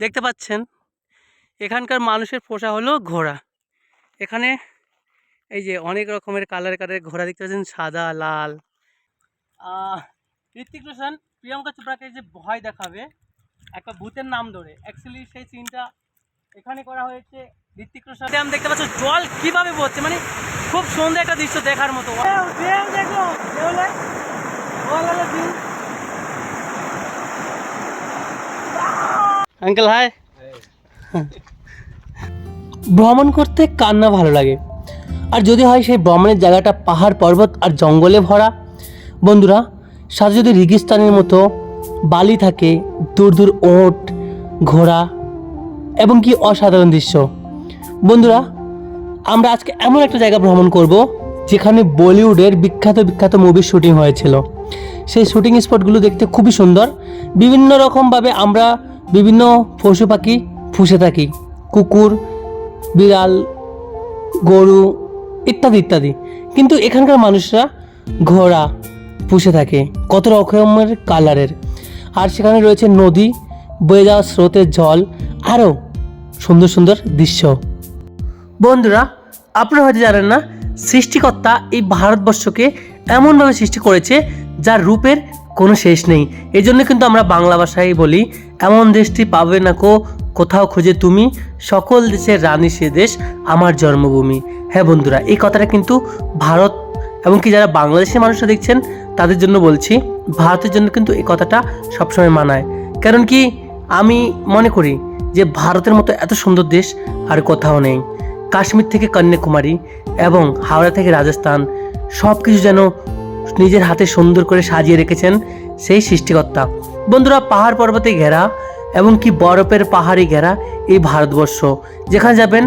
দেখতে পাচ্ছেন, এখানকার মানুষের পোষা হলো ঘোড়া। এখানে এই যে অনেক রকমের কালার কালারের ঘোড়া দেখতে পাচ্ছেন, সাদা, লাল। ঋত্বিক রোশন, প্রিয়াঙ্কা চোপড়াকে যে ভয় দেখাবে, একটা ভূতের নাম ধরে। অ্যাকচুয়ালি সেই সিনটা এখানে করা হয়েছে ঋত্বিক রোশন। আমি দেখতে পাচ্ছ জল কীভাবে পড়ছে মানে খুব সুন্দর একটা দৃশ্য দেখার মতো। দেখো আঙ্কেল হাই ভ্রমণ করতে কান্না ভালো লাগে? আর যদি হয় সেই ভ্রমণের জায়গাটা পাহাড়, পর্বত আর জঙ্গলে ভরা? বন্ধুরা, সাথে যদি রেগিস্তানের মতো বালি থাকে, দূর দূর ওট, ঘোড়া এবং কি অসাধারণ দৃশ্য। বন্ধুরা, আমরা আজকে এমন একটা জায়গা ভ্রমণ করব যেখানে বলিউডের বিখ্যাত বিখ্যাত মুভির শুটিং হয়েছিল। সেই শুটিং স্পটগুলো দেখতে খুবই সুন্দর। বিভিন্ন রকমভাবে আমরা বিভিন্ন পশু পাখি পুষে থাকি। কুকুর, বিড়াল, গরু ইত্যাদি ইত্যাদি। কিন্তু এখানকার মানুষরা ঘোড়া পুষে থাকে, কত রকমের কালারের। আর সেখানে রয়েছে নদী, বয়ে যাওয়া স্রোতের জল আরও সুন্দর সুন্দর দৃশ্য। বন্ধুরা, আপনারা হয়তো জানেন না, সৃষ্টিকর্তা এই ভারতবর্ষকে এমনভাবে সৃষ্টি করেছে যার রূপের কোনো শেষ নেই। এই জন্য কিন্তু আমরা বাংলা ভাষায় বলি, এমন দেশটি পাবে না কো, কোথাও খুঁজে তুমি, সকল দেশের রানী সে দেশ, আমার জন্মভূমি। হ্যাঁ বন্ধুরা, এই কথাটা কিন্তু ভারত এবং কি যারা বাংলাদেশের মানুষরা দেখছেন, তাদের জন্য বলছি, ভারতের জন্য কিন্তু এই কথাটা সবসময় মানায়। কারণ কি, আমি মনে করি যে ভারতের মতো এত সুন্দর দেশ আর কোথাও নেই। কাশ্মীর থেকে কন্যাকুমারী এবং হাওড়া থেকে রাজস্থান সব কিছু যেন নিজের হাতে সুন্দর করে সাজিয়ে রেখেছেন সেই সৃষ্টিকর্তা। বন্ধুরা, পাহাড় পর্বতে ঘেরা এবং কি বরফের পাহাড়ে ঘেরা এই ভারতবর্ষ, যেখানে যাবেন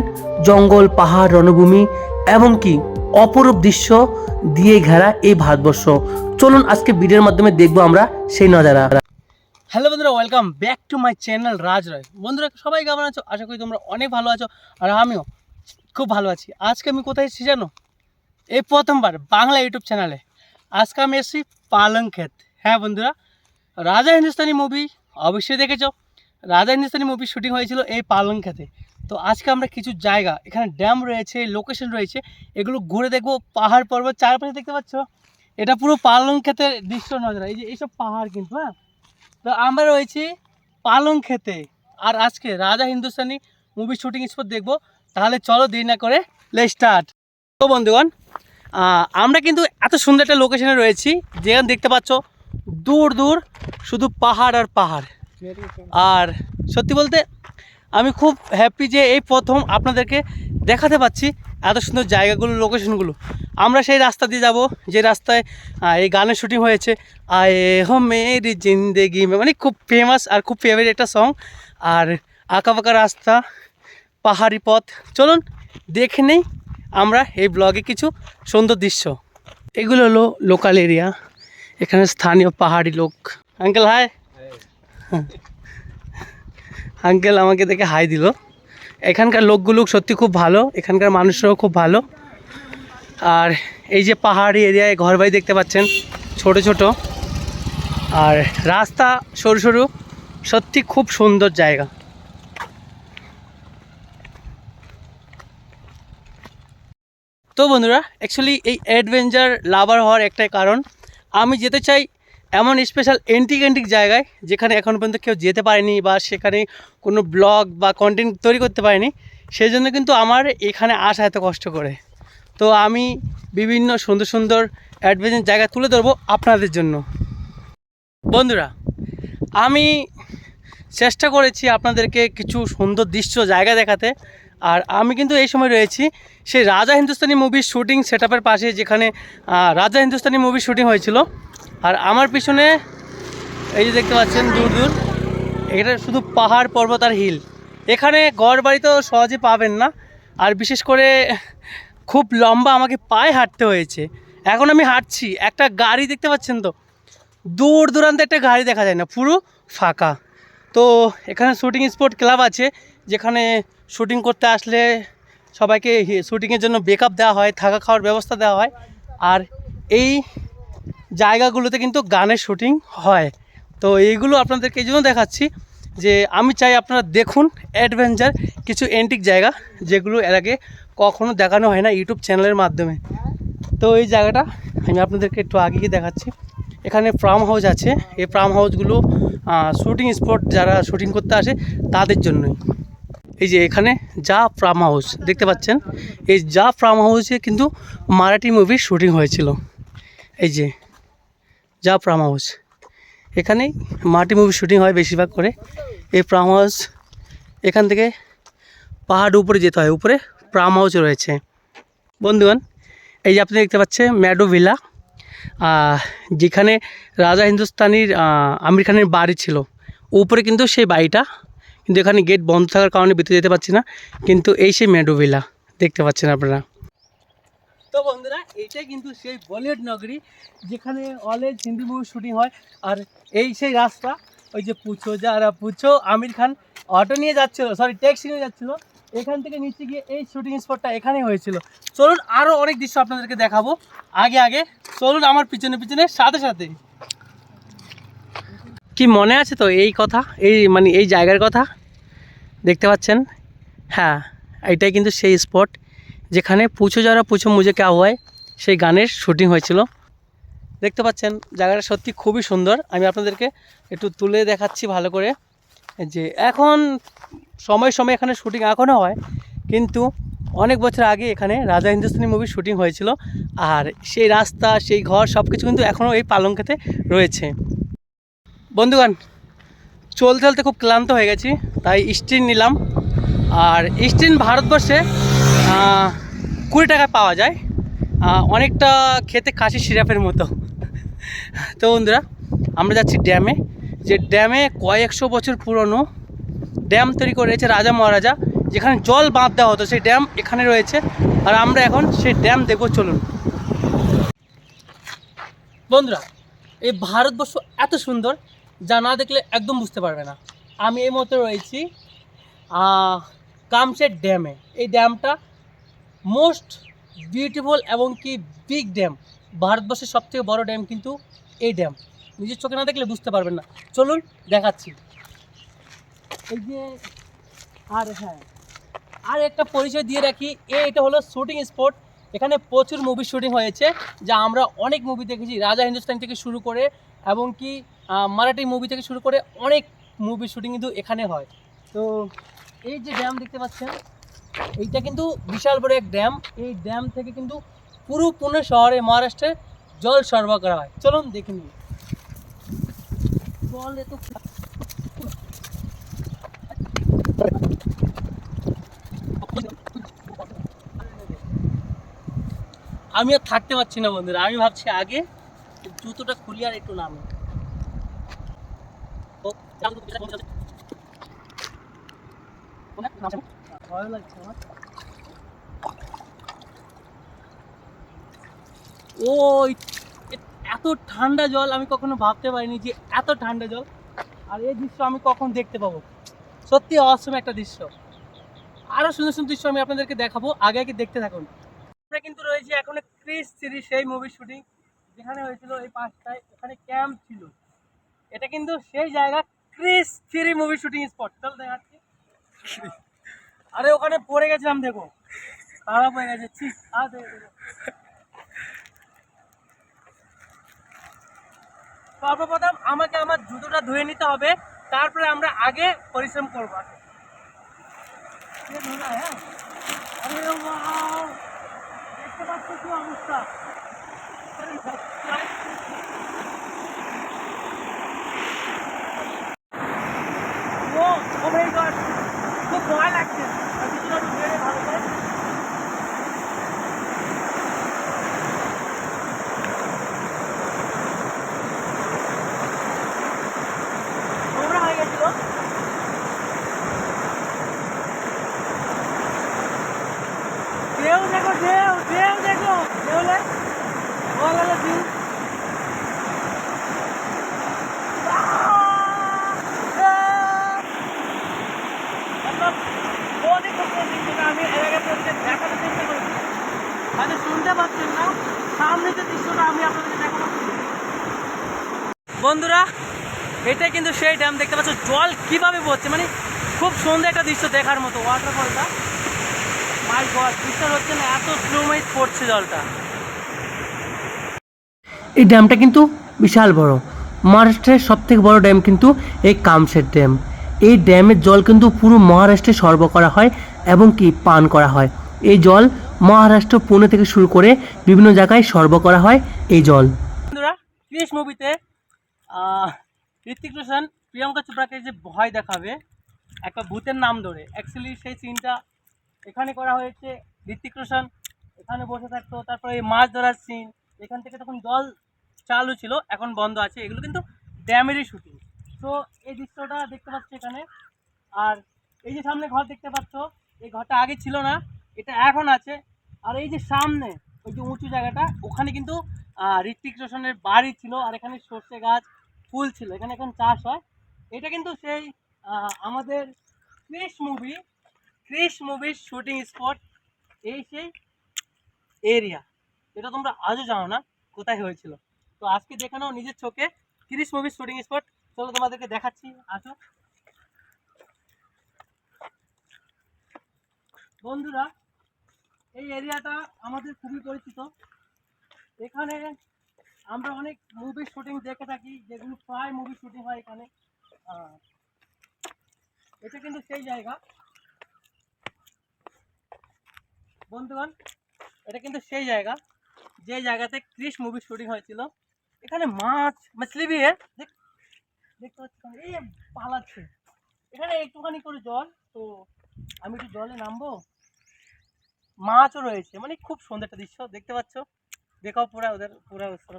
জঙ্গল, পাহাড়, রণভূমি এবং কি অপরূপ দৃশ্য দিয়ে ঘেরা এই ভারতবর্ষ। চলুন আজকে ভিডিওর মাধ্যমে দেখব আমরা সেই নজারা। হ্যালো বন্ধুরা welcome back to my channel Raj Roy বন্ধুরা, সবাই কেমন আছো? আশা করি তোমরা অনেক ভালো আছো আর আমিও খুব ভালো আছি। আজকে আমি কোথায় এসেছি জানো? এই প্রথমবার বাংলা ইউটিউব চ্যানেলে আজকে আমি এসেছি পালং ক্ষেত হ্যাঁ বন্ধুরা রাজা হিন্দুস্তানি মুভি অবশ্যই দেখেছ রাজা হিন্দুস্তানি মুভি শুটিং হয়েছিল এই পালং ক্ষেতে তো আজকে আমরা কিছু জায়গা এখানে ড্যাম রয়েছে লোকেশন রয়েছে এগুলো ঘুরে দেখব পাহাড় পর্বত চারপাশে দেখতে পাচ্ছ এটা পুরো পালং ক্ষেতের দৃশ্য নজর এই যে এইসব পাহাড় কিন্তু হ্যাঁ তো আমরা রয়েছি পালং খেতে আর আজকে রাজা হিন্দুস্তানি মুভি শুটিং স্পট দেখব তাহলে চলো দেরি না করে লে স্টার্ট তো বন্ধুগণ আমরা কিন্তু এত সুন্দর একটা লোকেশনে রয়েছি, যেখানে দেখতে পাচ্ছ দূর দূর শুধু পাহাড় আর পাহাড়। আর সত্যি বলতে, আমি খুব হ্যাপি যে এই প্রথম আপনাদেরকে দেখাতে পাচ্ছি এত সুন্দর জায়গাগুলো লোকেশনগুলো আমরা সেই রাস্তা দিয়ে যাব, যে রাস্তায় এই গানের শুটিং হয়েছে। আয়ে হো মেরি জিন্দেগি মানে খুব ফেমাস আর খুব ফেভারিট একটা সং আর আঁকা পাকা রাস্তা, পাহাড়ি পথ। চলুন, দেখে নেই। আমরা এই ব্লগে কিছু সুন্দর দৃশ্য। এগুলো হলো লোকাল এরিয়া এখানে স্থানীয় পাহাড়ি লোক। আঙ্কেল হাই আঙ্কেল আমাকে দেখে হাই দিল। এখানকার লোকগুলো সত্যি খুব ভালো। এখানকার মানুষরাও খুব ভালো। আর এই যে পাহাড়ি এরিয়ায় ঘরবাড়ি দেখতে পাচ্ছেন, ছোট ছোট। আর রাস্তা সরু সরু। সত্যি খুব সুন্দর জায়গা। তো বন্ধুরা অ্যাকচুয়ালি এই অ্যাডভেঞ্চার লাভার হওয়ার একটাই কারণ, আমি যেতে চাই এমন স্পেশাল এন্টিক এন্টিক জায়গায়, যেখানে এখন পর্যন্ত কেউ যেতে পারেনি বা সেখানে কোনো ব্লগ বা কন্টেন্ট তৈরি করতে পারেনি। সেই জন্য কিন্তু আমার এখানে আসা এত কষ্ট করে। তো আমি বিভিন্ন সুন্দর সুন্দর অ্যাডভেঞ্চার জায়গা তুলে ধরবো আপনাদের জন্য। বন্ধুরা, আমি চেষ্টা করেছি আপনাদেরকে কিছু সুন্দর দৃশ্য জায়গা দেখাতে। আর আমি কিন্তু এই সময় রয়েছি সেই রাজা হিন্দুস্তানি মুভির শুটিং সেট পাশে যেখানে রাজা হিন্দুস্তানি মুভির শুটিং হয়েছিল। আর আমার পিছনে, এই যে দেখতে পাচ্ছেন, দূর দূর, এটা শুধু পাহাড় পর্বত আর হিল এখানে ঘর বাড়ি তো সহজে পাবেন না। আর বিশেষ করে খুব লম্বা আমাকে পায়ে হাঁটতে হয়েছে। এখন আমি হাঁটছি, একটা গাড়ি দেখতে পাচ্ছেন তো? দূর দূরান্তে একটা গাড়ি দেখা যায় না, পুরো ফাঁকা। তো এখানে শুটিং স্পট ক্লাব আছে। যেখানে শুটিং করতে আসলে সবাইকে শুটিংয়ের জন্য বেকআপ দেওয়া হয়, থাকা খাওয়ার ব্যবস্থা দেওয়া হয়। আর এই জায়গাগুলোতে কিন্তু গানের শুটিং হয়। তো এইগুলো আপনাদেরকে এই জন্য দেখাচ্ছি যে আমি চাই আপনারা দেখুন অ্যাডভেঞ্চার কিছু এন্টিক জায়গা, যেগুলো এর আগে কখনো দেখানো হয় না ইউটিউব চ্যানেলের মাধ্যমে। তো এই জায়গাটা আমি আপনাদেরকে একটু আগে গিয়ে দেখাচ্ছি। এখানে ফার্ম হাউস আছে। এই ফার্ম হাউসগুলো শুটিং স্পট যারা শুটিং করতে আসে তাদের জন্যই। এই যে এখানে যা ফার্ম হাউস দেখতে পাচ্ছেন? এই যা ফার্ম হাউসে কিন্তু মারাঠি মুভির শুটিং হয়েছিল। এই যে যা ফার্ম হাউস। এখানেই মাটি মুভি শুটিং হয় বেশিরভাগ করে। এই ফার্ম হাউস এখান থেকে পাহাড় উপরে যেতে হয়, উপরে ফার্ম হাউস রয়েছে। বন্ধুগণ, এই যে আপনি দেখতে পাচ্ছেন ম্যাডো ভিলা যেখানে রাজা হিন্দুস্তানির আমির খানের বাড়ি ছিল। উপরে কিন্তু সেই বাড়িটা কিন্তু এখানে গেট বন্ধ থাকার কারণে ভিতরে যেতে পারছি না। কিন্তু এই সেই ম্যাডো ভিলা, দেখতে পাচ্ছেন আপনারা। তো বন্ধুরা, এইটাই কিন্তু সেই বলিউড নগরী, যেখানে অলওয়েজ হিন্দি মুভি শুটিং হয়। আর এই সেই রাস্তা, ওই যে পুছো, যারা পুছো, আমির খান অটো নিয়ে যাচ্ছিল সরি ট্যাক্সি নিয়ে যাচ্ছিল। এখান থেকে নিচে গিয়ে এই শুটিং স্পটটা এখানেই হয়েছিল। চলুন আরও অনেক দৃশ্য আপনাদেরকে দেখাবো। আগে আগে, চলুন আমার পিছনে পিছনে, সাথে সাথে। কি মনে আছে তো এই কথা? এই মানে এই জায়গার কথা? দেখতে পাচ্ছেন? হ্যাঁ এটাই কিন্তু সেই স্পট যেখানে পুছো যারা পুছো মুজে কে হয় সেই গানের শুটিং হয়েছিল। দেখতে পাচ্ছেন, জায়গাটা সত্যি খুবই সুন্দর। আমি আপনাদেরকে একটু তুলে দেখাচ্ছি ভালো করে। যে এখন সময় সময় এখানে শুটিং এখনও হয়, কিন্তু অনেক বছর আগে এখানে রাজা হিন্দুস্তানি মুভির শুটিং হয়েছিল। আর সেই রাস্তা, সেই ঘর সব কিছু কিন্তু এখনও এই পালংকেতে রয়েছে। বন্ধুগণ, চলতে চলতে খুব ক্লান্ত হয়ে গেছি, তাই স্টিন নিলাম। আর স্টিন ভারতবর্ষে কুড়ি টাকায় পাওয়া যায়। অনেকটা খেতে কাশি সিরাপের মতো। তো বন্ধুরা, আমরা যাচ্ছি ড্যামে। যে ড্যামে কয়েকশো বছর পুরনো ড্যাম তৈরি করেছে রাজা মহারাজা, যেখানে জল বাঁধ দেওয়া হতো। সেই ড্যাম এখানে রয়েছে। আর আমরা এখন সেই ড্যাম দেখব, চলুন। বন্ধুরা, এই ভারতবর্ষ এত সুন্দর যা না দেখলে একদম বুঝতে পারবে না। আমি এই মতো রয়েছি আহ, ড্যামে। এই ড্যামটা মোস্ট বিউটিফুল এবং কি বিগ ড্যাম। ভারতবর্ষের সবথেকে বড় ড্যাম কিন্তু এই ড্যাম। নিজের চোখে না দেখলে বুঝতে পারবেন না। চলুন দেখাচ্ছি। এই যে আর হ্যাঁ আর একটা পরিচয় দিয়ে রাখি এ এটা হলো শুটিং স্পট এখানে প্রচুর মুভি শুটিং হয়েছে যা আমরা অনেক মুভি দেখেছি। রাজা হিন্দুস্তান থেকে শুরু করে এবং কি মারাঠি মুভি থেকে শুরু করে অনেক মুভি শুটিং কিন্তু এখানে হয়। তো এই যে ড্যাম দেখতে পাচ্ছেন, এইটা কিন্তু বিশাল বড় এক ড্যাম এই ড্যাম থেকে কিন্তু পুরো পুনে শহরে, মহারাষ্ট্রে জল সরবরাহ করা হয়। চলুন দেখে নিই। জল এত আমি আর থাকতে পারছি না বন্ধুরা। আমি ভাবছি আগে জুতোটা খুলি আর একটু নামে। ভয় লাগছে আমার ও এত ঠান্ডা জল আমি কখনো ভাবতে পারিনি যে এত ঠান্ডা জল। আর এই দৃশ্য আমি কখন দেখতে পাবো? সত্যি অসম একটা দৃশ্য। আরও সুন্দর সুন্দর দৃশ্য আমি আপনাদেরকে দেখাবো। আগে আগে দেখতে থাকুন। আমরা কিন্তু রয়েছে এখন ক্রিস সিরিজ, সেই মুভির শুটিং যেখানে হয়েছিল এই পাঁচটায়, ওখানে ক্যাম্প ছিল। এটা কিন্তু সেই জায়গা Krrish three movie shooting spot চল দেখাচ্ছি আরে, ওখানে পড়ে গেছিলাম, দেখো। খারাপ হয়ে গেছে। ঠিক আর সর্বপ্রথম আমাকে আমার জুতোটা ধুয়ে নিতে হবে, তারপরে আমরা আগে পরিশ্রম করব। দেখতে পাচ্ছ কি অবস্থা? ও ও মাই গড খুব ভয় লাগছে আমি তো ধুয়ে নে ভালো করে নোংরা হয়ে গেছিল ঢেউ দেখো ঢেউ ঢেউ দেখো ঢেউলে বল হলো ঢেউ মতলব অনেক কঠিন যেটা আমি এর আগে পড়তে দেখানোর চেষ্টা করেছি হয়তো শুনতে পাচ্ছেন না সামনে বন্ধুরা এটাই কিন্তু সেই ড্যাম দেখতে পাচ্ছ, জল কীভাবে পড়ছে মানে খুব সুন্দর একটা দৃশ্য দেখার মতো ওয়াটারফলটা মাই গড বিশ্বাস হচ্ছে না, এত স্লোমাইজ পড়ছে জলটা। এই ড্যামটা কিন্তু বিশাল বড়। মহারাষ্ট্রের সব থেকে বড় ড্যাম কিন্তু এই কামশের ড্যাম এই ড্যামের জল কিন্তু পুরো মহারাষ্ট্রে সরবরাহ করা হয় এবং কি পান করা হয়। এই জল মহারাষ্ট্র, পুনে থেকে শুরু করে বিভিন্ন জায়গায় সর্ব করা হয় এই জল। বন্ধুরা ক্রিস মুভিতে ঋত্বিক রোশন, প্রিয়াঙ্কা চোপড়াকে যে ভয় দেখাবে, একটা ভূতের নাম ধরে। অ্যাকচুয়ালি সেই সিনটা এখানে করা হয়েছে ঋত্বিক রোশন। এখানে বসে থাকতো, তারপরে এই মাছ ধরার সিন এখান থেকে তখন জল চালু ছিল, এখন বন্ধ আছে। এগুলো কিন্তু ড্যামেরই শুটিং তো এই দৃশ্যটা দেখতে পাচ্ছ এখানে। আর এই যে সামনে ঘর দেখতে পাচ্ছ, এই ঘরটা আগে ছিল না, এটা এখন আছে। আর এই যে সামনে, ওই যে উঁচু জায়গাটা, ওখানে কিন্তু ঋত্বিক রোশনের বাড়ি ছিল আর এখানে সর্ষে গাছ, ফুল ছিল। এখানে এখন চাষ হয়। এটা কিন্তু সেই আমাদের ক্রিস মুভি ক্রিস মুভির শুটিং স্পট এই সেই এরিয়া এটা তোমরা আজও জানো না, কোথায় হয়েছিল। তো আজকে দেখানো নিজের চোখে ক্রিস মুভির শুটিং স্পট চলো তোমাদেরকে দেখাচ্ছি আসো বন্ধুরা এই এরিয়াটা আমাদের খুবই পরিচিত। এখানে আমরা অনেক মুভির শুটিং দেখে থাকি, যেগুলো প্রায় মুভি শুটিং হয় এখানে। এটা কিন্তু সেই জায়গা। বন্ধুগণ, এটা কিন্তু সেই জায়গা, যে জায়গাতে ক্রিস মুভি শুটিং হয়েছিল। এখানে মাছ, মাছলি বিয়ে, দেখ- দেখতে পাচ্ছি এই পালাচ্ছে। এখানে একটুখানি করে জল, তো আমি একটু জলে নামবো? মাছও রয়েছে। মানে খুব সুন্দর একটা দৃশ্য, দেখতে পাচ্ছ? দেখাও পুরা ওদের, পুরা ওসব।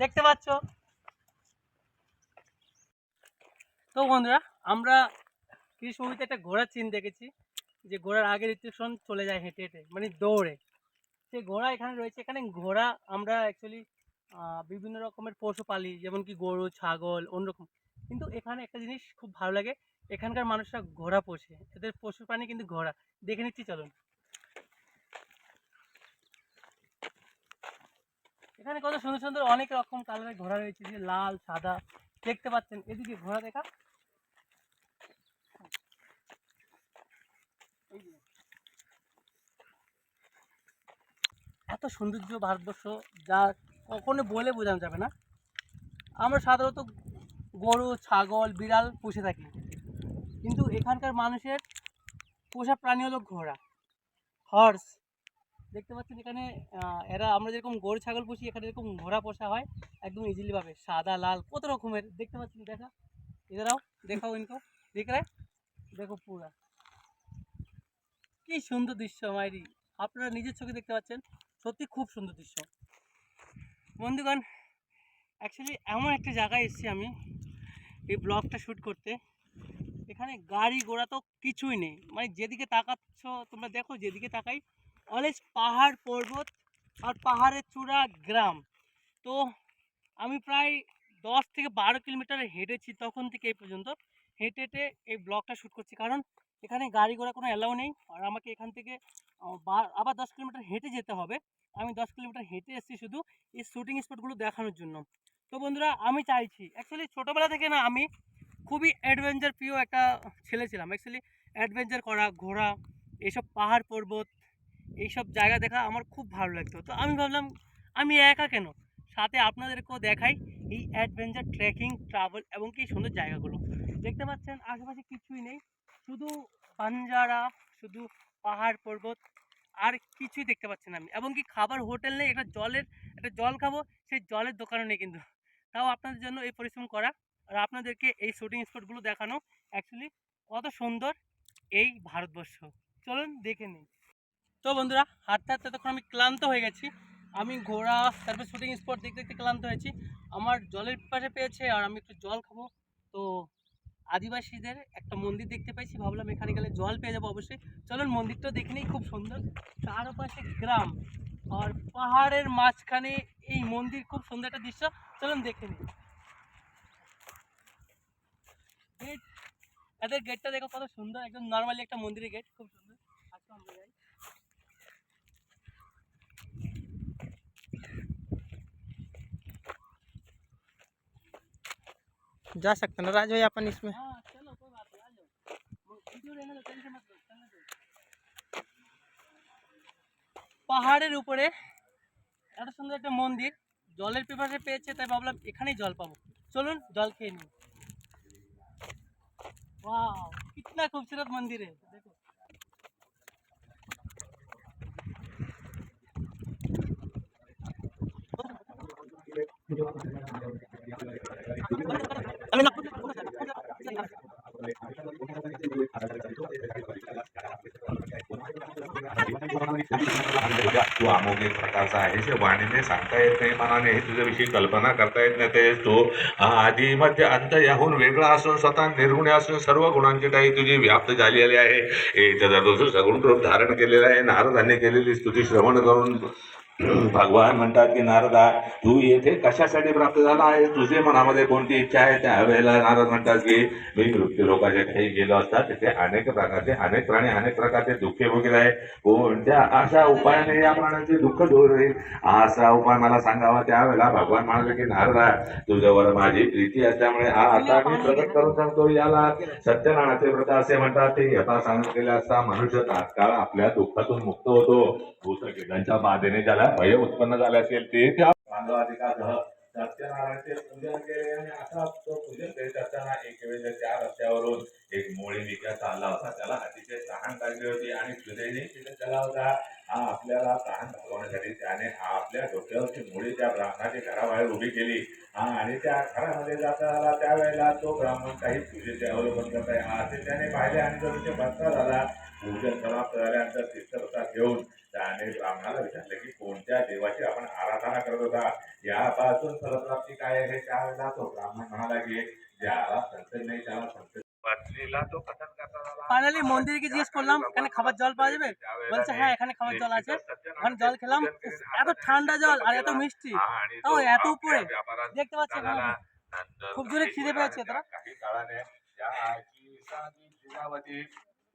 দেখতে পাচ্ছ? তো বন্ধুরা, আমরা কৃষি মুভিতে একটা ঘোড়ার চিন দেখেছি, যে ঘোড়ার আগে ঋতুষণ চলে যায় হেঁটে হেঁটে মানে দৌড়ে। সেই ঘোড়া এখানে রয়েছে। এখানে ঘোড়া আমরা অ্যাকচুয়ালি বিভিন্ন রকমের পশু পালি যেমন কি গরু, ছাগল, অন্যরকম। কিন্তু এখানে একটা জিনিস খুব ভালো লাগে, এখানকার মানুষরা ঘোড়া পোষে, এদের পশু প্রাণী কিন্তু ঘোড়া। দেখে নিচ্ছি, চলুন। এখানে কত সুন্দর সুন্দর অনেক রকম কালারের ঘোড়া রয়েছে, যে লাল, সাদা, দেখতে পাচ্ছেন। এদিকে ঘোড়া দেখা। এত সৌন্দর্য ভারতবর্ষ, যা কখনো বলে বোঝানো যাবে না। আমরা সাধারণত গরু, ছাগল, বিড়াল পুষে থাকি। কিন্তু এখানকার মানুষের পোষা প্রাণী হলো ঘোড়া। হর্স। দেখতে পাচ্ছেন এখানে এরা আমরা যেরকম গরু, ছাগল পুষি, এখানে এরকম ঘোড়া পোষা হয় একদম ইজিলি ভাবে। সাদা, লাল, কত রকমের। দেখতে পাচ্ছেন, দেখা। এদেরাও দেখাও ইনকো। দেখ রে। দেখো পুরা। কি সুন্দর দৃশ্য, মাইরি। আপনারা নিজের চোখে দেখতে পাচ্ছেন, সত্যি খুব সুন্দর দৃশ্য। বন্ধুগণ অ্যাকচুয়ালি এমন একটা জায়গায় এসেছি আমি এই ব্লগটা শ্যুট করতে। এখানে গাড়ি ঘোড়া তো কিছুই নেই। মানে যেদিকে তাকাচ্ছ, তোমরা দেখো যেদিকে তাকাই অলওয়েজ পাহাড় পর্বত আর পাহাড়ের চূড়া গ্রাম। তো আমি প্রায় দশ থেকে বারো কিলোমিটার হেঁটেছি তখন থেকে এই পর্যন্ত। হেঁটে হেঁটে এই ব্লগটা শ্যুট করছি। কারণ এখানে গাড়ি ঘোড়া কোনো অ্যালাউ নেই। আর আমাকে এখান থেকে আবার দশ কিলোমিটার হেঁটে যেতে হবে। আমি দশ কিলোমিটার হেঁটে এসেছি শুধু এই শ্যুটিং স্পটগুলো দেখানোর জন্য। তো বন্ধুরা, আমি চাইছি। অ্যাকচুয়ালি ছোটোবেলা থেকে না, আমি খুবই অ্যাডভেঞ্চার প্রিয় একটা ছেলে ছিলাম। অ্যাকচুয়ালি অ্যাডভেঞ্চার করা, ঘোরা, এইসব পাহাড় পর্বত, এইসব জায়গা দেখা আমার খুব ভালো লাগতো। তো আমি ভাবলাম, আমি একা কেন? সাথে আপনাদেরকেও দেখাই এই অ্যাডভেঞ্চার ট্রেকিং ট্রাভেল এবং কি সুন্দর জায়গাগুলো। দেখতে পাচ্ছেন, আশেপাশে কিছুই নেই। শুধু পাঞ্জারা, শুধু পাহাড় পর্বত আর কিছুই দেখতে পাচ্ছেন আমি। এবং কি খাবার হোটেল নেই, একটা জলের, একটা জল খাব, সেই জলের দোকানও নেই কিন্তু। তাও আপনাদের জন্য এই পরিশ্রম করা। আর আপনাদেরকে এই শুটিং স্পটগুলো দেখানো অ্যাকচুয়ালি কত সুন্দর এই ভারতবর্ষ। চলুন দেখে নিই। তো বন্ধুরা, হাঁটতে হাঁটতে তখন আমি ক্লান্ত হয়ে গেছি। আমি ঘোড়া তারপর শুটিং স্পট দেখতে দেখতে ক্লান্ত হয়েছি। আমার জলের পাশে পেয়েছে আর আমি একটু জল খাব। তো আদিবাসীদের একটা মন্দির দেখতে পাইছি, ভাবলাম এখানে গেলে জল পেয়ে যাব অবশ্যই। চলুন মন্দিরটা দেখে নিই, খুব সুন্দর। চারপাশে গ্রাম আর পাহাড়ের মাঝখানে এই মন্দির খুব সুন্দর একটা দৃশ্য। চলুন দেখে নিই। গেট এদের গেটটা দেখো কত সুন্দর, একদম নর্মালি একটা মন্দিরের গেট খুব সুন্দর। আসো जा सकते हैं ना राज भाई अपन इसमें हाँ चलो कोई बात नहीं आ जाओ वीडियो रहने दो टेंशन मत लो चलने दो পাহাড়ের উপরে এত সুন্দর একটা মন্দির জলের পিপাসে পেয়েছে তাই ভাবলাম এখানেই জল পাবো চলুন জল খেয়ে নিই वाह कितना खूबसूरत मंदिर है देखो तू अमुक एक प्रकारचा आहे हे वाणीने सांगता येत नाही मनाने तुझ्याविषयी कल्पना करता येत नाही ते तो आधी मध्य अंत याहून वेगळा असून स्वतः निर्गुण असून सर्व गुणांची काही तुझी व्याप्त झालेली आहे. हे त्याचा सगुण रूप धारण केलेलं आहे नारदांनी केलेली स्तुती श्रवण करून भगवान म्हणतात की नारदा तू येथे कशासाठी प्राप्त झाला आहे? तुझे मनामध्ये कोणती इच्छा आहे? त्यावेळेला नारद म्हणतात की मी मृत्यू लोकाच्या काही गेलो असता तिथे अनेक प्रकारचे अनेक प्राणी अनेक प्रकारचे दुःखे वगैरे आहे कोणत्या अशा उपायाने या प्राण्यांचे दुःख दूर होईल? असा उपाय मला सांगावा. त्यावेळेला भगवान म्हणाले की नारदा तुझ्यावर माझी प्रीती असल्यामुळे हा आता मी प्रकट करून सांगतो याला सत्यनारायणाचे व्रत असे म्हणतात. ते यथा सांगितलेले असता मनुष्य तात्काळ आपल्या दुःखातून मुक्त होतो. भूतकिडांच्या बाधेने ज्याला भय उत्पन्न झाले असेल ते त्या मानवाधिकासह सत्यनारायणचे पूजन केले आणि असा तो पूजन करीत असताना एक वेळेस त्या रस्त्यावरून एक मोळी विक्या चालला होता. त्याला अतिशय तहान लागली होती आणि हृदयने तिने त्याला होता. हा आपल्याला तहान भागवण्यासाठी त्याने आपल्या डोक्यावरची मुळी त्या ब्राह्मणाच्या घराबाहेर उभी केली. हा आणि त्या घरामध्ये जाताना त्यावेळेला तो ब्राह्मण काही पूजेचे अवलंबन करत आहे. असे त्याने पाहिले आणि तो तिथे बसता झाला. पूजन समाप्त झाल्यानंतर तीर्थप्रसाद घेऊन त्याने ब्राह्मणाला विचारले की कोणत्या देवाची आपण आराधना करत होता यापासून फलप्राप्ती काय आहे त्यावेळेला तो ब्राह्मण म्हणाला की ज्याला संत नाही त्याला संत पत्नीला तो कथन करता झाला। ফাইনালি মন্দিরে গিয়ে জিজ্ঞেস করলাম এখানে খাবার জল পাওয়া যাবে বলছে হ্যাঁ এখানে খাবার জল আছে ওখানে জল খেলাম উফ, এত ঠান্ডা জল আর এত মিষ্টি आणि তাও तो এত উপরে आपल्या व्यापारात দেখতে পাচ্ছি झाला। এখানে। नंतर खूप जोरे খিদে পেয়েছে তারা।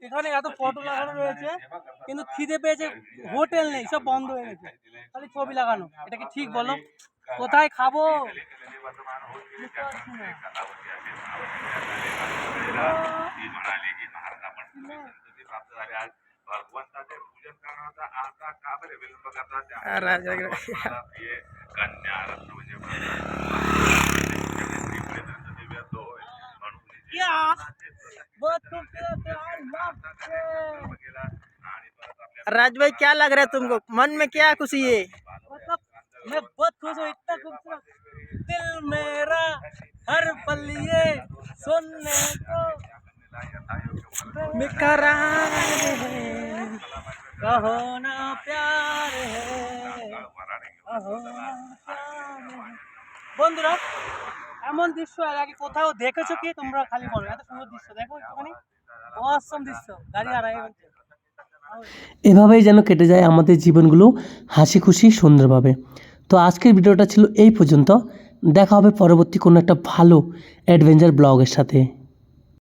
काही काळाने त्या आजी साधी जिजावती এখানে এত ফটো লাগানো রয়েছে কিন্তু খিদে পেয়েছে হোটেল নেই সব বন্ধ হয়ে গেছে খালি ছবি লাগানো এটা কি ঠিক বলো কোথায় খাবো বুঝতে পারছি না। ती म्हणाली की महाराज आपण तुम्ही संतती प्राप्त झाले आज भगवंताचे पूजन करणार होता आता का बरे विलंब करता त्या हा, राजा गे- तुम्हाला हे कन्या राज भाई क्या लग रहा है तुमको? मन में क्या खुशी है? मतलब मैं बहुत खुश हूँ इतना खूबसूरत। दिल मेरा हर पल ये सुनने को। बेकरार है। कहो ना। এমন দৃশ্য, এর আগে কোথাও দেখেছ কি? তোমরা খালি বলো, এত সুন্দর দৃশ্য, দেখো একটুখানি। অসম দৃশ্য গাড়ি আর এভাবেই যেন কেটে যায় আমাদের জীবনগুলো হাসি খুশি সুন্দরভাবে। তো আজকের ভিডিওটা ছিল এই পর্যন্ত। দেখা হবে পরবর্তী কোনো একটা ভালো অ্যাডভেঞ্চার ব্লগের সাথে।